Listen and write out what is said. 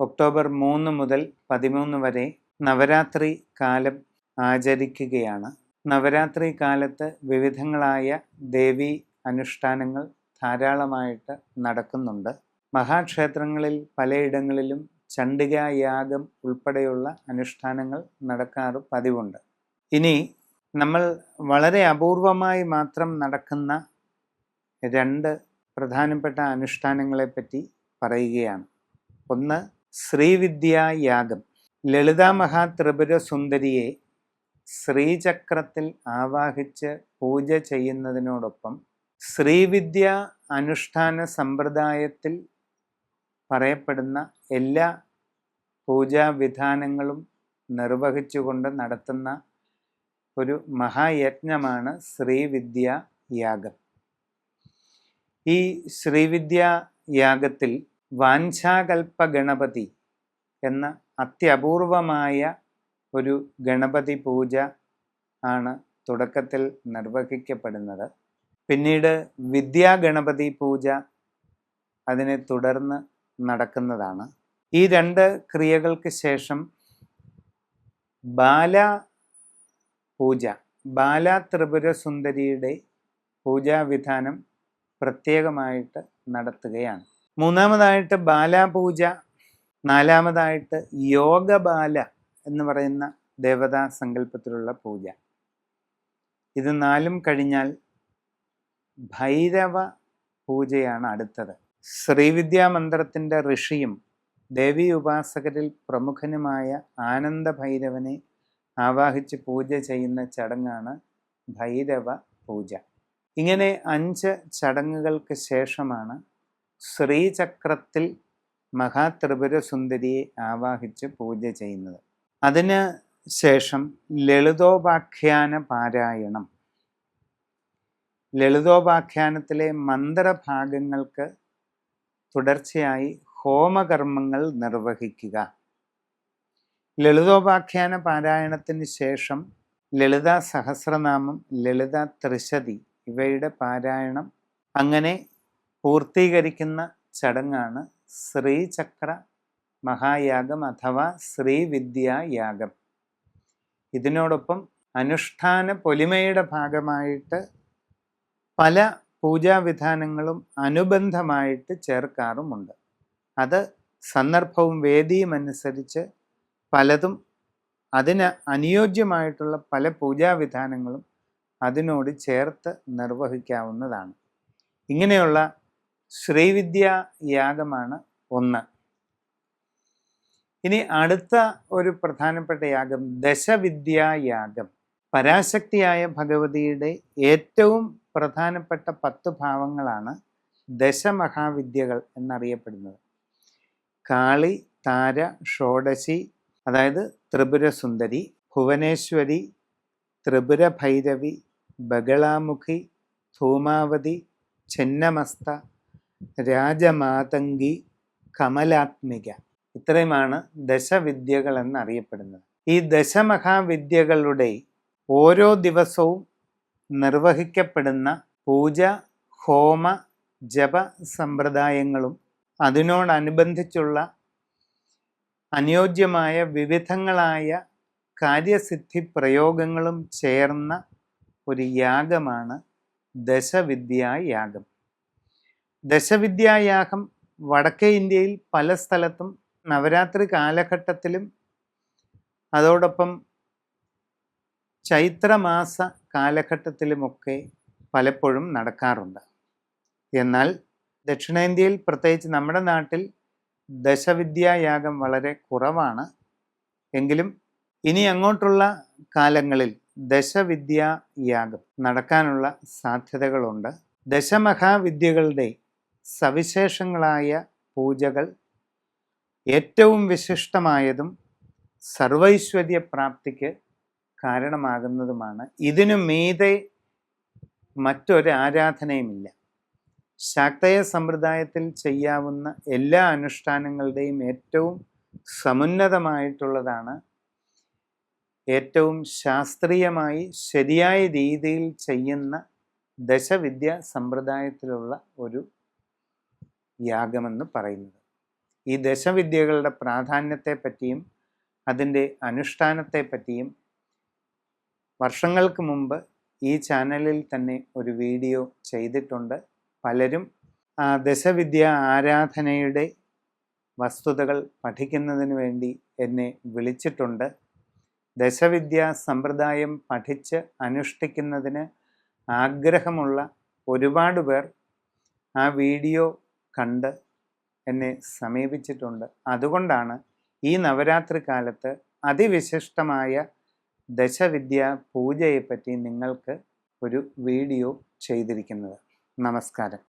October മൂന്ന് മുതൽ പതിമൂന്ന് വരെ നവരാത്രി കാലം ആചരിക്കുകയാണ്. നവരാത്രി കാലത്ത് വിവിധങ്ങളായ ദേവീ അനുഷ്ഠാനങ്ങൾ ധാരാളമായിട്ട് നടക്കുന്നുണ്ട്. മഹാക്ഷേത്രങ്ങളിൽ പലയിടങ്ങളിലും ചണ്ഡികായാഗം ഉൾപ്പെടെയുള്ള അനുഷ്ഠാനങ്ങൾ നടക്കാറ് പതിവുണ്ട്. ഇനി നമ്മൾ വളരെ അപൂർവമായി മാത്രം നടക്കുന്ന രണ്ട് പ്രധാനപ്പെട്ട അനുഷ്ഠാനങ്ങളെപ്പറ്റി പറയുകയാണ്. ഒന്ന് ശ്രീവിദ്യായാഗം. ലളിതാ മഹാത്രിപുര സുന്ദരിയെ ശ്രീചക്രത്തിൽ ആവാഹിച്ച് പൂജ ചെയ്യുന്നതിനോടൊപ്പം ശ്രീവിദ്യ അനുഷ്ഠാന സമ്പ്രദായത്തിൽ പറയപ്പെടുന്ന എല്ലാ പൂജാവിധാനങ്ങളും നിർവഹിച്ചുകൊണ്ട് നടത്തുന്ന ഒരു മഹായജ്ഞമാണ് ശ്രീവിദ്യ യാഗം ഈ ശ്രീവിദ്യ യാഗത്തിൽ വാഞ്ചാകൽപ്പ ഗണപതി എന്ന അത്യപൂർവമായ ഒരു ഗണപതി പൂജ ആണ് തുടക്കത്തിൽ നിർവഹിക്കപ്പെടുന്നത്. പിന്നീട് വിദ്യാഗണപതി പൂജ അതിനെ തുടർന്ന് നടക്കുന്നതാണ്. ഈ രണ്ട് ക്രിയകൾക്ക് ശേഷം ബാല പൂജ ബാല ത്രിപുര സുന്ദരിയുടെ പൂജാവിധാനം പ്രത്യേകമായിട്ട് നടത്തുകയാണ്. മൂന്നാമതായിട്ട് ബാലാപൂജ നാലാമതായിട്ട് യോഗബാല എന്ന് പറയുന്ന ദേവതാ സങ്കല്പത്തിലുള്ള പൂജ. ഇത് നാലും കഴിഞ്ഞാൽ ഭൈരവ പൂജയാണ് അടുത്തത്. ശ്രീവിദ്യാ മന്ത്രത്തിന്റെ ഋഷിയും ദേവി ഉപാസകരിൽ പ്രമുഖനുമായ ആനന്ദ ഭൈരവനെ ആവാഹിച്ച് പൂജ ചെയ്യുന്ന ചടങ്ങാണ് ഭൈരവ പൂജ. ഇങ്ങനെ അഞ്ച് ചടങ്ങുകൾക്ക് ശേഷമാണ് ശ്രീചക്രത്തിൽ മഹാത്രിപുര സുന്ദരിയെ ആവാഹിച്ച് പൂജ ചെയ്യുന്നത്. അതിന് ശേഷം ലളിതോപാഖ്യാന പാരായണം. ലളിതോപാഖ്യാനത്തിലെ മന്ത്രഭാഗങ്ങൾക്ക് തുടർച്ചയായി ഹോമകർമ്മങ്ങൾ നിർവഹിക്കുക. ലളിതോപാഖ്യാന പാരായണത്തിന് ശേഷം ലളിത സഹസ്രനാമം ലളിത ത്രിശതി ഇവയുടെ പാരായണം. അങ്ങനെ പൂർത്തീകരിക്കുന്ന ചടങ്ങാണ് ശ്രീചക്ര മഹായാഗം അഥവാ ശ്രീവിദ്യായാഗം ഇതിനോടൊപ്പം അനുഷ്ഠാന പൊലിമയുടെ ഭാഗമായിട്ട് പല പൂജാവിധാനങ്ങളും അനുബന്ധമായിട്ട് ചേർക്കാറുമുണ്ട്. അത് സന്ദർഭവും വേദിയും അനുസരിച്ച് പലതും അതിന് അനുയോജ്യമായിട്ടുള്ള പല പൂജാവിധാനങ്ങളും അതിനോട് ചേർത്ത് നിർവഹിക്കാവുന്നതാണ്. ഇങ്ങനെയുള്ള ശ്രീവിദ്യ യാഗമാണ് ഒന്ന്. ഇനി അടുത്ത ഒരു പ്രധാനപ്പെട്ട യാഗം ദശവിദ്യായാഗം പരാശക്തിയായ ഭഗവതിയുടെ ഏറ്റവും പ്രധാനപ്പെട്ട പത്ത് ഭാവങ്ങളാണ് ദശമഹാവിദ്യകൾ എന്നറിയപ്പെടുന്നത്. കാളി താര ഷോഡശി അതായത് ത്രിപുരസുന്ദരി ഭുവനേശ്വരി ത്രിപുരഭൈരവി ബഗളാമുഖി ധൂമാവതി ഛന്നമസ്ത രാജമാതങ്കി കമലാത്മിക. ഇത്രയുമാണ് ദശവിദ്യകൾ എന്നറിയപ്പെടുന്നത് ഈ ദശമഹാവിദ്യകളുടെ ഓരോ ദിവസവും നിർവഹിക്കപ്പെടുന്ന പൂജ ഹോമ ജപ സമ്പ്രദായങ്ങളും അതിനോടനുബന്ധിച്ചുള്ള അനുയോജ്യമായ വിവിധങ്ങളായ കാര്യസിദ്ധി പ്രയോഗങ്ങളും ചേർന്ന ഒരു യാഗമാണ് ദശവിദ്യായാഗം. ദശവിദ്യായാഗം വടക്കേ ഇന്ത്യയിൽ പല സ്ഥലത്തും നവരാത്രി കാലഘട്ടത്തിലും അതോടൊപ്പം ചൈത്രമാസ കാലഘട്ടത്തിലുമൊക്കെ പലപ്പോഴും നടക്കാറുണ്ട്. എന്നാൽ ദക്ഷിണേന്ത്യയിൽ പ്രത്യേകിച്ച് നമ്മുടെ നാട്ടിൽ ദശവിദ്യായാഗം വളരെ കുറവാണ്. എങ്കിലും ഇനി അങ്ങോട്ടുള്ള കാലങ്ങളിൽ ദശവിദ്യായാഗം നടക്കാനുള്ള സാധ്യതകളുണ്ട്. ദശമഹാവിദ്യകളുടെ സവിശേഷങ്ങളായ പൂജകൾ ഏറ്റവും വിശിഷ്ടമായതും സർവൈശ്വര്യ പ്രാപ്തിക്ക് കാരണമാകുന്നതുമാണ്. ഇതിനു മീതെ മറ്റൊരു ആരാധനയുമില്ല. ശാക്തയ സമ്പ്രദായത്തിൽ ചെയ്യാവുന്ന എല്ലാ അനുഷ്ഠാനങ്ങളുടെയും ഏറ്റവും സമുന്നതമായിട്ടുള്ളതാണ് ഏറ്റവും ശാസ്ത്രീയമായി ശരിയായ രീതിയിൽ ചെയ്യുന്ന ദശവിദ്യ സമ്പ്രദായത്തിലുള്ള ഒരു യാഗമെന്ന് പറയുന്നത്. ഈ ദശവിദ്യകളുടെ പ്രാധാന്യത്തെപ്പറ്റിയും അതിന്റെ അനുഷ്ഠാനത്തെപ്പറ്റിയും വർഷങ്ങൾക്ക് മുമ്പ് ഈ ചാനലിൽ തന്നെ ഒരു വീഡിയോ ചെയ്തിട്ടുണ്ട്. പലരും ദശവിദ്യ ആരാധനയുടെ വസ്തുതകൾ പഠിക്കുന്നതിന് വേണ്ടി എന്നെ വിളിച്ചിട്ടുണ്ട്. ദശവിദ്യ സമ്പ്രദായം പഠിച്ച് അനുഷ്ഠിക്കുന്നതിന് ആഗ്രഹമുള്ള ഒരുപാട് പേർ ആ വീഡിയോ കണ്ട് എന്നെ സമീപിച്ചിട്ടുണ്ട്. അതുകൊണ്ടാണ് ഈ നവരാത്രി കാലത്ത് അതിവിശിഷ്ടമായ ദശവിദ്യ പൂജയെപ്പറ്റി നിങ്ങൾക്ക് ഒരു വീഡിയോ ചെയ്തിരിക്കുന്നത്. നമസ്കാരം.